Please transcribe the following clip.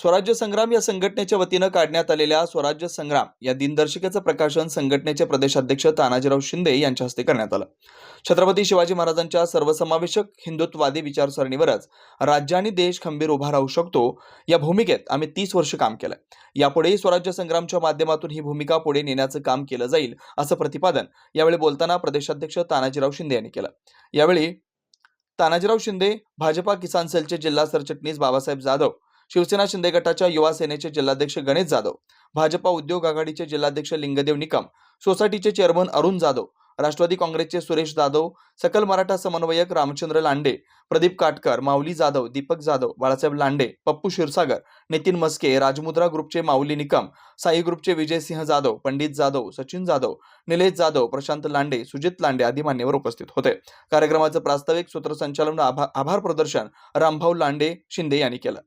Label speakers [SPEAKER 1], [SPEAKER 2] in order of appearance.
[SPEAKER 1] स्वराज्य संग्राम या संघटनेच्या वतीनं काढण्यात आलेल्या स्वराज्य संग्राम या दिनदर्शिकेचं प्रकाशन संघटनेचे प्रदेशाध्यक्ष तानाजीराव शिंदे यांच्या हस्ते करण्यात आलं. छत्रपती शिवाजी महाराजांच्या सर्वसमावेशक हिंदुत्ववादी विचारसरणीवरच राज्य आणि देश खंबीर उभा राहू शकतो या भूमिकेत आम्ही तीस वर्ष काम केलंय यापुढेही स्वराज्य संग्रामच्या माध्यमातून ही भूमिका पुढे नेण्याचं काम केलं जाईल असं प्रतिपादन यावेळी बोलताना प्रदेशाध्यक्ष तानाजीराव शिंदे यांनी केलं. यावेळी तानाजीराव शिंदे भाजपा किसान सेलचे जिल्हा सरचिटणीस बाबासाहेब जाधव शिवसेना शिंदे गटाच्या युवा सेनेचे जिल्हाध्यक्ष गणेश जाधव भाजपा उद्योग आघाडीचे जिल्हाध्यक्ष लिंगदेव निकम सोसायटीचे चेअरमन अरुण जाधव राष्ट्रवादी काँग्रेसचे सुरेश जाधव सकल मराठा समन्वयक रामचंद्र लांडे प्रदीप काटकर माऊली जाधव दीपक जाधव बाळासाहेब लांडे पप्पू क्षीरसागर नितीन मस्के राजमुद्रा ग्रुपचे माऊली निकम साई ग्रुपचे विजयसिंह जाधव पंडित जाधव सचिन जाधव निलेश जाधव प्रशांत लांडे सुजित लांडे आदी मान्यवर उपस्थित होते. कार्यक्रमाचं प्रास्ताविक सूत्रसंचालन आभा- आभार प्रदर्शन रामभाऊ लांडे शिंदे यांनी केलं.